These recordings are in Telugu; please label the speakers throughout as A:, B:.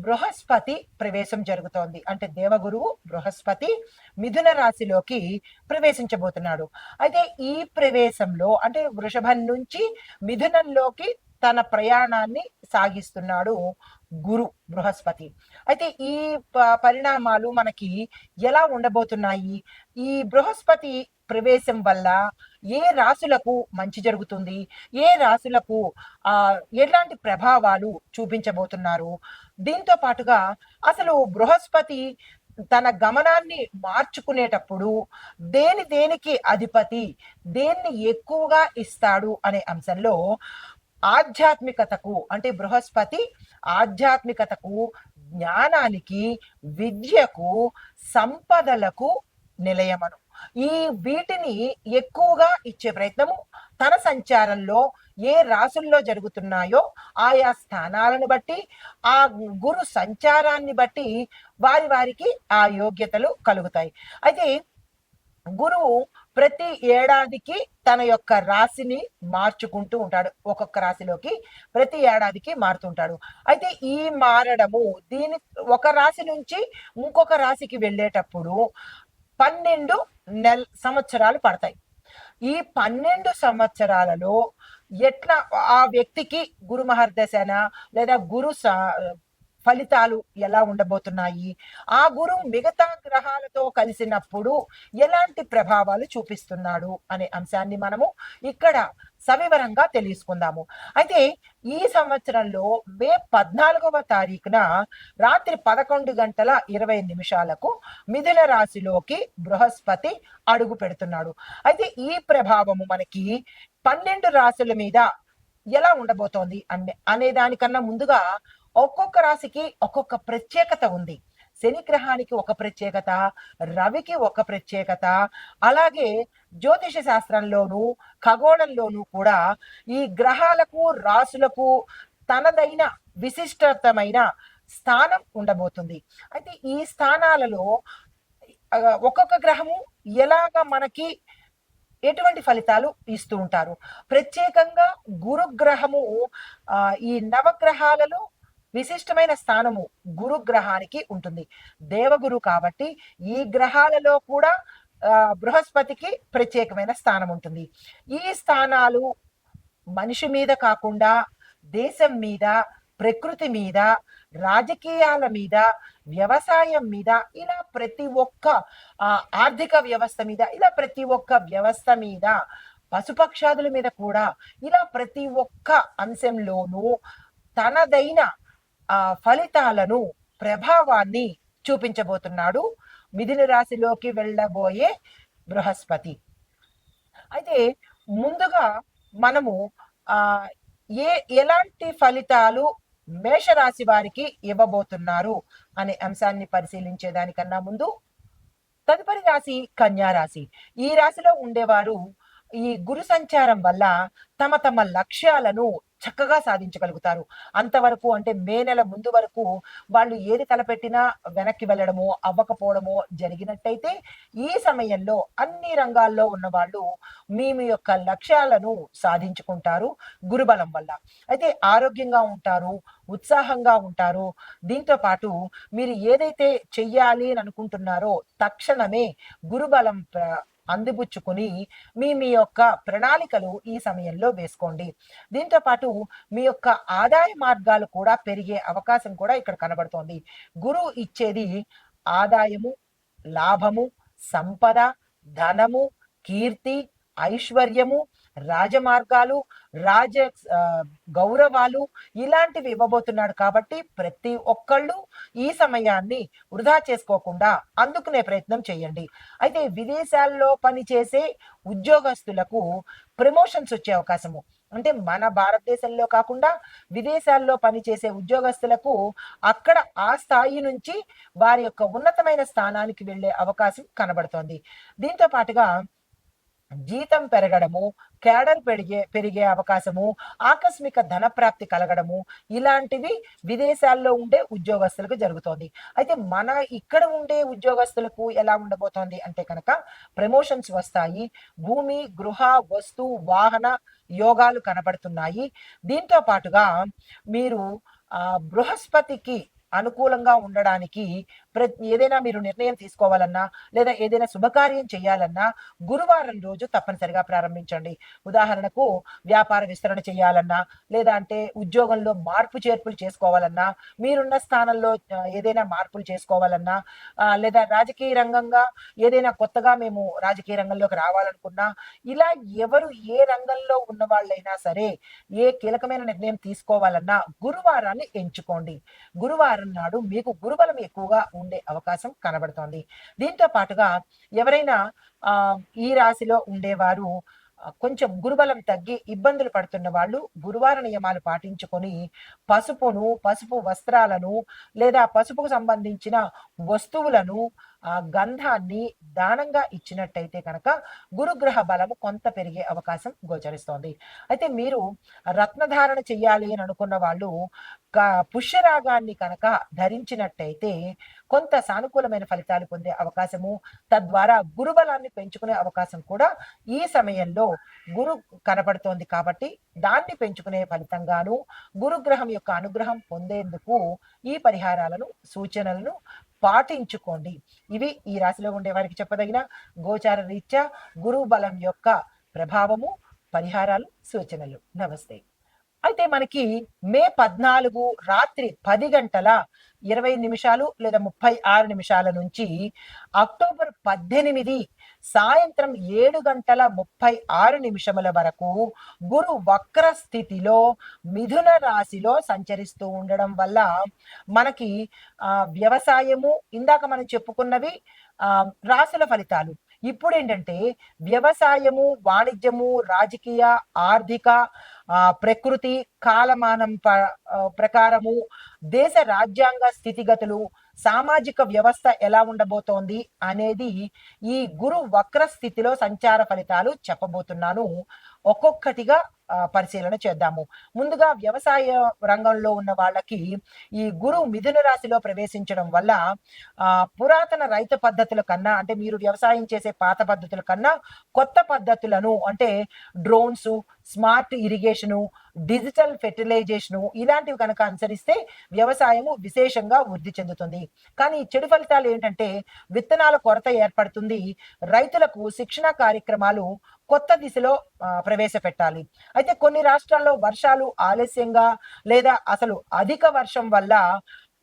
A: బృహస్పతి ప్రవేశం జరుగుతోంది. అంటే దేవగురువు బృహస్పతి మిథున రాశిలోకి ప్రవేశించబోతున్నాడు. అయితే ఈ ప్రవేశంలో అంటే వృషభం నుంచి మిథునంలోకి తన ప్రయాణాన్ని సాగిస్తున్నాడు గురు బృహస్పతి. అయితే ఈ ప- పరిణామాలు మనకి ఎలా ఉండబోతున్నాయి? ఈ బృహస్పతి ప్రవేశం వల్ల ఏ రాశులకు మంచి జరుగుతుంది? ఏ రాశులకు ఆ ఎలాంటి ప్రభావాలు చూపించబోతున్నారు? దీంతో పాటుగా అసలు బృహస్పతి తన గమనాన్ని మార్చుకునేటప్పుడు దేని దేనికి అధిపతి దేన్ని ఎక్కువగా ఇస్తాడు అనే అంశంలో ఆధ్యాత్మికతకు అంటే బృహస్పతి ఆధ్యాత్మికతకు జ్ఞానానికి విద్యకు సంపదలకు నిలయమను. ఈ వీటిని ఎక్కువగా ఇచ్చే ప్రయత్నము తన సంచారంలో ఏ రాసుల్లో జరుగుతున్నాయో ఆయా స్థానాలను బట్టి ఆ గురు సంచారాన్ని బట్టి వారి వారికి ఆ యోగ్యతలు కలుగుతాయి. అయితే గురువు ప్రతి ఏడాదికి తన యొక్క రాశిని మార్చుకుంటూ ఉంటాడు. ఒక్కొక్క రాశిలోకి ప్రతి ఏడాదికి మారుతుంటాడు అయితే ఈ మారడము దీని ఒక రాశి నుంచి ఇంకొక రాశికి వెళ్ళేటప్పుడు పన్నెండు నెల సంవత్సరాలు పడతాయి. ఈ పన్నెండు సంవత్సరాలలో ఎట్లా ఆ వ్యక్తికి గురు మహర్దశన లేదా గురు ఫలితాలు ఎలా ఉండబోతున్నాయి? ఆ గురువు మిగతా గ్రహాలతో కలిసినప్పుడు ఎలాంటి ప్రభావాలు చూపిస్తున్నాడు అనే అంశాన్ని మనము ఇక్కడ సవివరంగా తెలుసుకుందాము. అయితే ఈ సంవత్సరంలో మే పద్నాలుగవ తారీఖున రాత్రి పదకొండు గంటల ఇరవై నిమిషాలకు మిథున రాశిలోకి బృహస్పతి అడుగు పెడుతున్నాడు. అయితే ఈ ప్రభావము మనకి పన్నెండు రాశుల మీద ఎలా ఉండబోతోంది అనే అనే దానికన్నా ముందుగా ఒక్కొక్క రాశికి ఒక్కొక్క ప్రత్యేకత ఉంది. శని గ్రహానికి ఒక ప్రత్యేకత రవికి ఒక ప్రత్యేకత అలాగే జ్యోతిష శాస్త్రంలోనూ ఖగోళంలోనూ కూడా ఈ గ్రహాలకు రాసులకు తనదైన విశిష్టతమైన స్థానం ఉండబోతుంది. అయితే ఈ స్థానాలలో ఒక్కొక్క గ్రహము ఎలాగ మనకి ఎటువంటి ఫలితాలు ఇస్తూ ఉంటారు? ప్రత్యేకంగా గురుగ్రహము ఈ నవగ్రహాలలో విశిష్టమైన స్థానము గురుగ్రహానికి ఉంటుంది. దేవగురు కాబట్టి ఈ గ్రహాలలో కూడా బృహస్పతికి ప్రత్యేకమైన స్థానం ఉంటుంది. ఈ స్థానాలు మనిషి మీద కాకుండా దేశం మీద ప్రకృతి మీద రాజకీయాల మీద వ్యవసాయం మీద ఇలా ప్రతి ఒక్క ఆర్థిక వ్యవస్థ మీద ఇలా ప్రతి ఒక్క వ్యవస్థ మీద పశుపక్షాదుల మీద కూడా ఇలా ప్రతి ఒక్క అంశంలోనూ తనదైన ఆ ఫలితాలను ప్రభావాన్ని చూపించబోతున్నాడు. మిథున రాశిలోకి వెళ్ళబోయే బృహస్పతి. అయితే ముందుగా మనము ఆ ఏ ఎలాంటి ఫలితాలు మేషరాశి వారికి ఇవ్వబోతున్నారు అనే అంశాన్ని పరిశీలించే దానికన్నా ముందు తదుపరి రాశి కన్యారాశి ఈ రాశిలో ఉండేవారు ఈ గురు సంచారం వల్ల తమ తమ లక్ష్యాలను చక్కగా సాధించగలుగుతారు. అంతవరకు అంటే మే నెల ముందు వరకు వాళ్ళు ఏది తలపెట్టినా వెనక్కి వెళ్ళడమో అవ్వకపోవడమో జరిగినట్టయితే ఈ సమయంలో అన్ని రంగాల్లో ఉన్న వాళ్ళు మీ మీ యొక్క లక్ష్యాలను సాధించుకుంటారు గురుబలం వల్ల. అయితే ఆరోగ్యంగా ఉంటారు ఉత్సాహంగా ఉంటారు. దీంతో పాటు మీరు ఏదైతే చెయ్యాలి అని అనుకుంటున్నారో తక్షణమే గురుబలం అందిపుచ్చుకుని మీ మీ యొక్క ప్రణాళికలు ఈ సమయంలో వేసుకోండి. దీంతో పాటు మీ యొక్క ఆదాయ మార్గాలు కూడా పెరిగే అవకాశం కూడా ఇక్కడ కనబడుతోంది. గురువు ఇచ్చేది ఆదాయము లాభము సంపద ధనము కీర్తి ఐశ్వర్యము రాజమార్గాలు రాజ గౌరవాలు ఇలాంటివి ఇవ్వబోతున్నాడు కాబట్టి ప్రతి ఒక్కళ్ళు ఈ సమయాన్ని వృధా చేసుకోకుండా అందుకునే ప్రయత్నం చేయండి. అయితే విదేశాల్లో పనిచేసే ఉద్యోగస్తులకు ప్రమోషన్స్ వచ్చే అవకాశము. అంటే మన భారతదేశంలో కాకుండా విదేశాల్లో పనిచేసే ఉద్యోగస్తులకు అక్కడ ఆ స్థాయి నుంచి వారి యొక్క ఉన్నతమైన స్థానానికి వెళ్ళే అవకాశం కనబడుతోంది. దీంతో పాటుగా జీతం పెరగడము కేడర్ పెరిగే పెరిగే అవకాశము ఆకస్మిక ధన ప్రాప్తి కలగడము ఇలాంటివి విదేశాల్లో ఉండే ఉద్యోగస్తులకు జరుగుతోంది. అయితే మన ఇక్కడ ఉండే ఉద్యోగస్తులకు ఎలా ఉండబోతోంది అంటే కనుక ప్రమోషన్స్ వస్తాయి భూమి గృహ వస్తు వాహన యోగాలు కనబడుతున్నాయి. దీంతో పాటుగా మీరు ఆ బృహస్పతికి అనుకూలంగా ఉండడానికి ప్రతి ఏదైనా మీరు నిర్ణయం తీసుకోవాలన్నా లేదా ఏదైనా శుభకార్యం చేయాలన్నా గురువారం రోజు తప్పనిసరిగా ప్రారంభించండి. ఉదాహరణకు వ్యాపార విస్తరణ చేయాలన్నా లేదా అంటే ఉద్యోగంలో మార్పు చేర్పులు చేసుకోవాలన్నా మీరున్న స్థానంలో ఏదైనా మార్పులు చేసుకోవాలన్నా లేదా రాజకీయ రంగంగా ఏదైనా కొత్తగా మేము రాజకీయ రంగంలోకి రావాలనుకున్నా ఇలా ఎవరు ఏ రంగంలో ఉన్న వాళ్ళైనా సరే ఏ కీలకమైన నిర్ణయం తీసుకోవాలన్నా గురువారాన్ని ఎంచుకోండి. గురువారం నాడు మీకు గురుబలం ఎక్కువగా ఉండే అవకాశం కనబడుతోంది. దీంతో పాటుగా ఎవరైనా ఆ ఈ రాశిలో ఉండేవారు కొంచెం గురుబలం తగ్గి ఇబ్బందులు పడుతున్న వాళ్ళు గురువార నియమాలు పాటించుకొని పసుపును పసుపు వస్త్రాలను లేదా పసుపుకు సంబంధించిన వస్తువులను ఆ గంధాన్ని దానంగా ఇచ్చినట్టయితే కనుక గురుగ్రహ బలము కొంత పెరిగే అవకాశం గోచరిస్తోంది. అయితే మీరు రత్నధారణ చెయ్యాలి అని అనుకున్న వాళ్ళు పుష్యరాగాన్ని కనుక ధరించినట్టయితే కొంత సానుకూలమైన ఫలితాలు పొందే అవకాశము తద్వారా గురుబలాన్ని పెంచుకునే అవకాశం కూడా ఈ సమయంలో గురు కనపడుతోంది కాబట్టి దాన్ని పెంచుకునే ఫలితంగాను గురుగ్రహం యొక్క అనుగ్రహం పొందేందుకు ఈ పరిహారాలను సూచనలను పాటించుకోండి. ఇవి ఈ రాశిలో ఉండే వారికి చెప్పదగిన గోచార రీత్యా గురు బలం యొక్క ప్రభావము పరిహారాలు సూచనలు. నమస్తే. అయితే మనకి మే పద్నాలుగు రాత్రి పది గంటల ఇరవై నిమిషాలు లేదా ముప్పై ఆరు నిమిషాల నుంచి అక్టోబర్ పద్దెనిమిది సాయంత్రం ఏడు గంటల ముప్పై ఆరు నిమిషముల వరకు గురు వక్ర స్థితిలో మిథున రాశిలో సంచరిస్తూ ఉండడం వల్ల మనకి ఆ వ్యవసాయము ఇందాక మనం చెప్పుకున్నవి ఆ రాశుల ఫలితాలు. ఇప్పుడు ఏంటంటే వ్యవసాయము వాణిజ్యము రాజకీయ ఆర్థిక ప్రకృతి కాలమానం ప- ప్రకారము దేశ రాజ్యాంగ స్థితిగతులు సామాజిక వ్యవస్థ ఎలా ఉండబోతోంది అనేది ఈ గురు వక్ర స్థితిలో సంచార ఫలితాలు చెప్పబోతున్నాను. ఒక్కొక్కటిగా పరిశీలన చేద్దాము. ముందుగా వ్యవసాయ రంగంలో ఉన్న వాళ్ళకి ఈ గురువు మిథున రాశిలో ప్రవేశించడం వల్ల పురాతన రైతు పద్ధతుల కన్నా అంటే మీరు వ్యవసాయం చేసే పాత పద్ధతుల కన్నా కొత్త పద్ధతులను అంటే drones smart irrigation digital fertilization ఇలాంటివి కనుక అనుసరిస్తే వ్యవసాయము విశేషంగా వృద్ధి చెందుతుంది. కానీ చెడు ఫలితాలు ఏంటంటే విత్తనాల కొరత ఏర్పడుతుంది. రైతులకు శిక్షణ కార్యక్రమాలు కొత్త దిశలో ప్రవేశపెట్టాలి. అయితే కొన్ని రాష్ట్రాల్లో వర్షాలు ఆలస్యంగా లేదా అసలు అధిక వర్షం వల్ల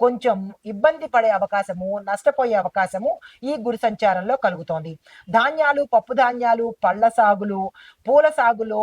A: కొంచెం ఇబ్బంది పడే అవకాశము నష్టపోయే అవకాశము ఈ గురి సంచారంలో కలుగుతోంది. ధాన్యాలు పప్పు ధాన్యాలు పళ్ళ సాగులు పూల సాగులో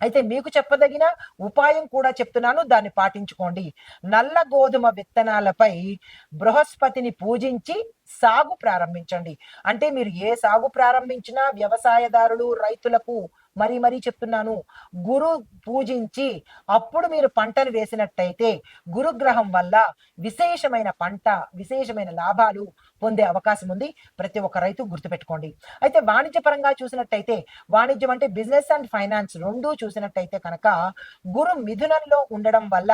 A: అయితే మీకు చెప్పదగిన ఉపాయం కూడా చెప్తున్నాను దాన్ని పాటించుకోండి. నల్ల గోధుమ విత్తనాలపై బృహస్పతిని పూజించి సాగు ప్రారంభించండి. అంటే మీరు ఏ సాగు ప్రారంభించినా వ్యవసాయదారులు రైతులకు మరీ మరీ చెప్తున్నాను. గురు పూజించి అప్పుడు మీరు పంటను వేసినట్టయితే గురుగ్రహం వల్ల విశేషమైన పంట విశేషమైన లాభాలు పొందే అవకాశం ఉంది. ప్రతి ఒక్క రైతు గుర్తుపెట్టుకోండి. అయితే వాణిజ్యపరంగా చూసినట్టయితే వాణిజ్యం అంటే బిజినెస్ అండ్ ఫైనాన్స్ రెండూ చూసినట్టయితే కనుక గురు మిథునంలో ఉండడం వల్ల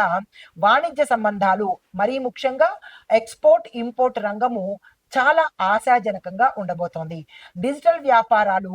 A: వాణిజ్య సంబంధాలు మరీ ముఖ్యంగా ఎక్స్పోర్ట్ ఇంపోర్ట్ రంగము చాలా ఆశాజనకంగా ఉండబోతోంది. డిజిటల్ వ్యాపారాలు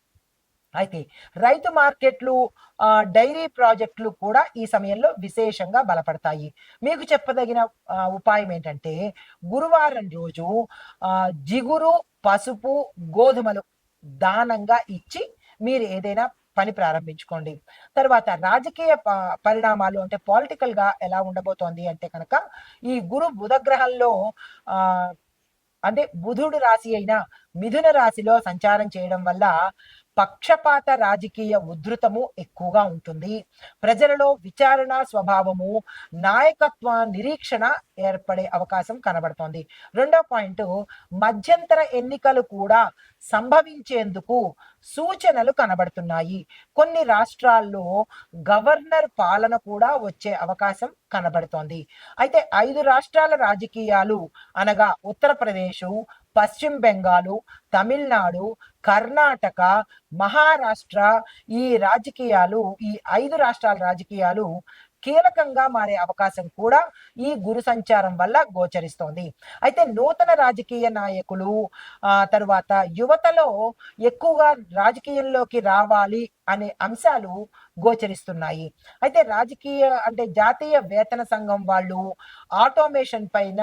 A: అయితే రైతు మార్కెట్లు డైరీ ప్రాజెక్టులు కూడా ఈ సమయంలో విశేషంగా బలపడతాయి. మీకు చెప్పదగిన ఉపాయం ఏంటంటే గురువారం రోజు జిగురు పసుపు గోధుమలు దానంగా ఇచ్చి మీరు ఏదైనా పని ప్రారంభించుకోండి. తర్వాత రాజకీయ ప- పరిణామాలు అంటే పాలిటికల్గా ఎలా ఉండబోతోంది అంటే కనుక ఈ గురు బుధ గ్రహంలో ఆ అంటే బుధుడు రాశి అయిన మిథున రాశిలో సంచారం చేయడం వల్ల పక్షపాత రాజకీయ ఉధృతము ఎక్కువగా ఉంటుంది. ప్రజలలో విచారణ స్వభావము నాయకత్వ నిరీక్షణ ఏర్పడే అవకాశం కనబడుతోంది. రెండో పాయింట్ మధ్యంతర ఎన్నికలు కూడా సంభవించేందుకు సూచనలు కనబడుతున్నాయి. కొన్ని రాష్ట్రాల్లో గవర్నర్ పాలన కూడా వచ్చే అవకాశం కనబడుతోంది. అయితే ఐదు రాష్ట్రాల రాజకీయాలు అనగా ఉత్తరప్రదేశ్ పశ్చిమ బెంగాలు తమిళనాడు కర్ణాటక మహారాష్ట్ర ఈ రాజకీయాలు ఈ ఐదు రాష్ట్రాల రాజకీయాలు కీలకంగా మారే అవకాశం కూడా ఈ గురు సంచారం వల్ల గోచరిస్తోంది. అయితే నూతన రాజకీయ నాయకులు ఆ తరువాత యువతలో ఎక్కువగా రాజకీయంలోకి రావాలి అనే అంశాలు గోచరిస్తున్నాయి. అయితే రాజకీయ అంటే జాతీయ వేతన సంఘం వాళ్ళు ఆటోమేషన్ పైన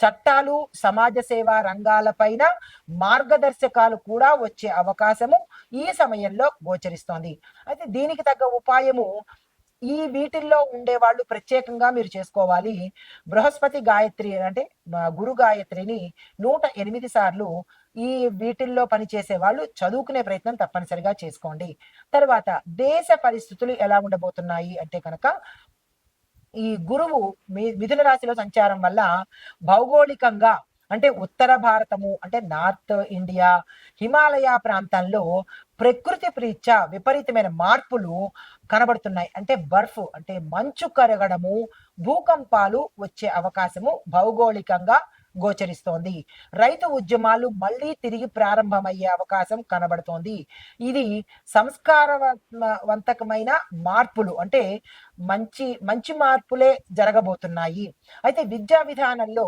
A: చట్టాలు సమాజ సేవా రంగాలపైన మార్గదర్శకాలు కూడా వచ్చే అవకాశము ఈ సమయంలో గోచరిస్తోంది. అయితే దీనికి తగ్గ ఉపాయము ఈ వీటిల్లో ఉండే వాళ్ళు ప్రత్యేకంగా మీరు చేసుకోవాలి. బృహస్పతి గాయత్రి అంటే గురు గాయత్రిని నూట ఎనిమిది సార్లు ఈ వీటిల్లో పనిచేసే వాళ్ళు చదువుకునే ప్రయత్నం తప్పనిసరిగా చేసుకోండి. తర్వాత దేశ పరిస్థితులు ఎలా ఉండబోతున్నాయి అంటే కనుక ఈ గురువు మీ- మిథున రాశిలో సంచారం వల్ల భౌగోళికంగా అంటే ఉత్తర భారతము అంటే నార్త్ ఇండియా హిమాలయ ప్రాంతంలో ప్రకృతి ప్రీత్యా విపరీతమైన మార్పులు కనబడుతున్నాయి. అంటే బర్ఫ్ అంటే మంచు కరగడము భూకంపాలు వచ్చే అవకాశము భౌగోళికంగా గోచరిస్తోంది. రైతు ఉద్యమాలు మళ్ళీ తిరిగి ప్రారంభమయ్యే అవకాశం కనబడుతోంది. ఇది సంస్కారవంతకమైన మార్పులు అంటే మంచి మంచి మార్పులే జరగబోతున్నాయి. అయితే విద్యా విధానంలో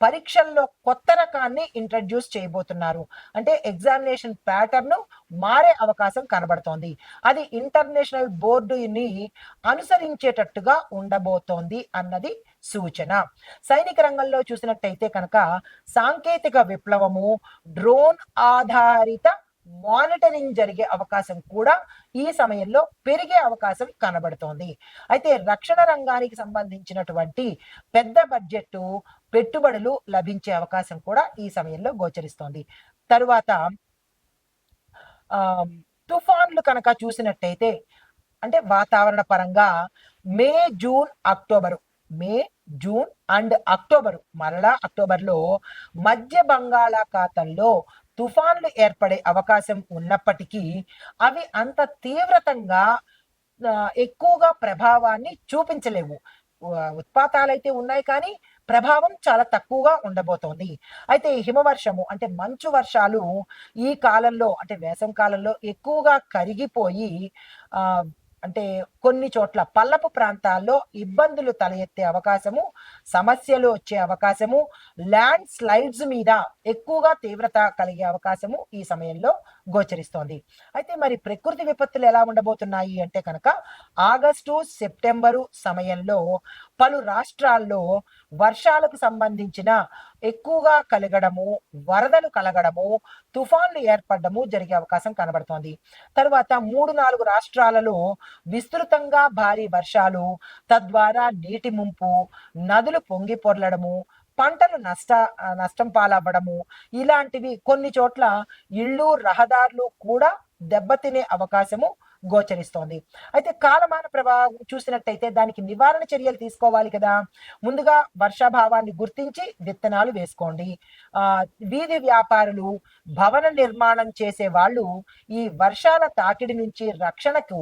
A: పరీక్షల్లో కొత్త రకాన్ని ఇంట్రడ్యూస్ చేయబోతున్నారు. అంటే ఎగ్జామినేషన్ ప్యాటర్న్ మారే అవకాశం కనబడుతోంది. అది ఇంటర్నేషనల్ బోర్డుని అనుసరించేటట్టుగా ఉండబోతోంది అన్నది సూచన. సైనిక రంగంలో చూసినట్టయితే కనుక సాంకేతిక విప్లవము డ్రోన్ ఆధారిత మానిటరింగ్ జరిగే అవకాశం కూడా ఈ సమయంలో పెరిగే అవకాశం కనబడుతోంది. అయితే రక్షణ రంగానికి సంబంధించినటువంటి పెద్ద బడ్జెట్ పెట్టుబడులు లభించే అవకాశం కూడా ఈ సమయంలో గోచరిస్తోంది. తరువాత ఆ తుఫాన్లు కనుక చూసినట్టయితే అంటే వాతావరణ పరంగా May June October May June and October మరలా అక్టోబర్లో మధ్య బంగాళాఖాతంలో తుఫాన్లు ఏర్పడే అవకాశం ఉన్నప్పటికీ అవి అంత తీవ్రతంగా ఎక్కువగా ప్రభావాన్ని చూపించలేవు. ఉత్పాతాలైతే ఉన్నాయి కానీ ప్రభావం చాలా తక్కువగా ఉండబోతోంది. అయితే హిమవర్షము అంటే మంచు వర్షాలు ఈ కాలంలో అంటే వేసవి కాలంలో ఎక్కువగా కరిగిపోయి ఆ అంటే కొన్ని చోట్ల పల్లపు ప్రాంతాల్లో ఇబ్బందులు తల ఎత్తే అవకాశము సమస్యలు వచ్చే అవకాశము ల్యాండ్ స్లైడ్స్ మీద ఎక్కువగా తీవ్రత కలిగే అవకాశము ఈ సమయంలో గోచరిస్తోంది. అయితే మరి ప్రకృతి విపత్తులు ఎలా ఉండబోతున్నాయి అంటే కనుక ఆగస్టు సెప్టెంబరు సమయంలో పలు రాష్ట్రాల్లో వర్షాలకు సంబంధించిన ఎక్కువగా కలగడము వరదలు కలగడము తుఫాన్లు ఏర్పడము జరిగే అవకాశం కనబడుతోంది. తర్వాత మూడు నాలుగు రాష్ట్రాలలో విస్తృతంగా భారీ వర్షాలు తద్వారా నీటి ముంపు నదులు పొంగి పొర్లడము పంటలు నష్ట నష్టం పాలవ్వడము ఇలాంటివి కొన్ని చోట్ల ఇళ్ళు రహదారులు కూడా దెబ్బతినే అవకాశము గోచరిస్తోంది. అయితే కాలమాన ప్రభావం చూసినట్టయితే దానికి నివారణ చర్యలు తీసుకోవాలి కదా. ముందుగా వర్షాభావాన్ని గుర్తించి విత్తనాలు వేసుకోండి. ఆ వీధి వ్యాపారులు భవన నిర్మాణం చేసే వాళ్ళు ఈ వర్షాల తాకిడి నుంచి రక్షణకు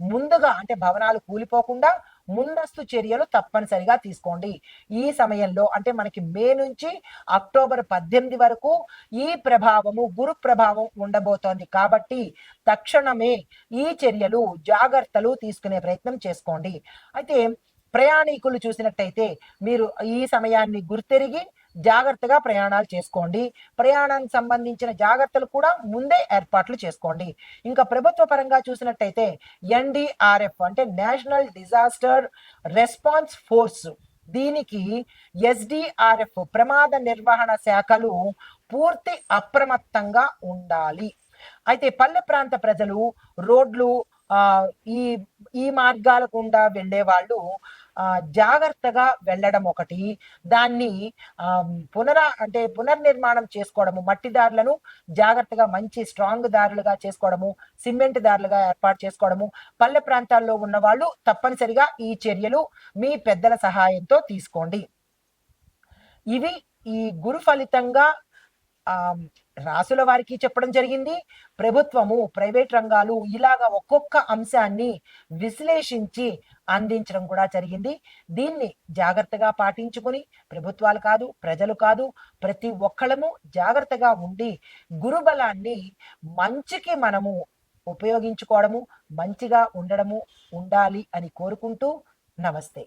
A: ముందుగా అంటే భవనాలు కూలిపోకుండా ముందస్తు చర్యలు తప్పనిసరిగా తీసుకోండి. ఈ సమయంలో అంటే మనకి మే నుంచి అక్టోబర్ పద్దెనిమిది వరకు ఈ ప్రభావము గురు ప్రభావం ఉండబోతోంది. కాబట్టి తక్షణమే ఈ చర్యలు జాగ్రత్తలు తీసుకునే ప్రయత్నం చేసుకోండి. అయితే ప్రయాణికులు చూసినట్టయితే మీరు ఈ సమయాన్ని గుర్తెరిగి జాగ్రత్తగా ప్రయాణాలు చేసుకోండి. ప్రయాణానికి సంబంధించిన జాగ్రత్తలు కూడా ముందే ఏర్పాట్లు చేసుకోండి. ఇంకా ప్రభుత్వ పరంగా చూసినట్టయితే ఎన్డీఆర్ఎఫ్ అంటే నేషనల్ డిజాస్టర్ రెస్పాన్స్ ఫోర్స్. దీనికి ఎస్డిఆర్ఎఫ్ ప్రమాద నిర్వహణ శాఖలు పూర్తి అప్రమత్తంగా ఉండాలి. అయితే పల్లె ప్రాంత ప్రజలు రోడ్లు ఈ ఈ మార్గాల గుండా వెళ్ళే వాళ్ళు జాగ్రత్తగా వెళ్ళడం ఒకటి. దాన్ని పునరా అంటే పునర్నిర్మాణం చేసుకోవడము మట్టి దారులను జాగ్రత్తగా మంచి స్ట్రాంగ్ దారులుగా చేసుకోవడము సిమెంట్ దారులుగా ఏర్పాటు చేసుకోవడము పల్లె ప్రాంతాల్లో ఉన్న వాళ్ళు తప్పనిసరిగా ఈ చర్యలు మీ పెద్దల సహాయంతో తీసుకోండి. ఇవి ఈ గురు ఫలితంగా రాసుల వారికి చెప్పడం జరిగింది. ప్రభుత్వము ప్రైవేట్ రంగాలు ఇలాగా ఒక్కొక్క అంశాన్ని విశ్లేషించి అందించడం కూడా జరిగింది. దీన్ని జాగ్రత్తగా పాటించుకుని ప్రభుత్వాలు కాదు ప్రజలు కాదు ప్రతి ఒక్కళ్ళము జాగ్రత్తగా ఉండి గురుబలాన్ని మంచికి మనము ఉపయోగించుకోవడము మంచిగా ఉండడము ఉండాలి అని కోరుకుంటూ నమస్తే.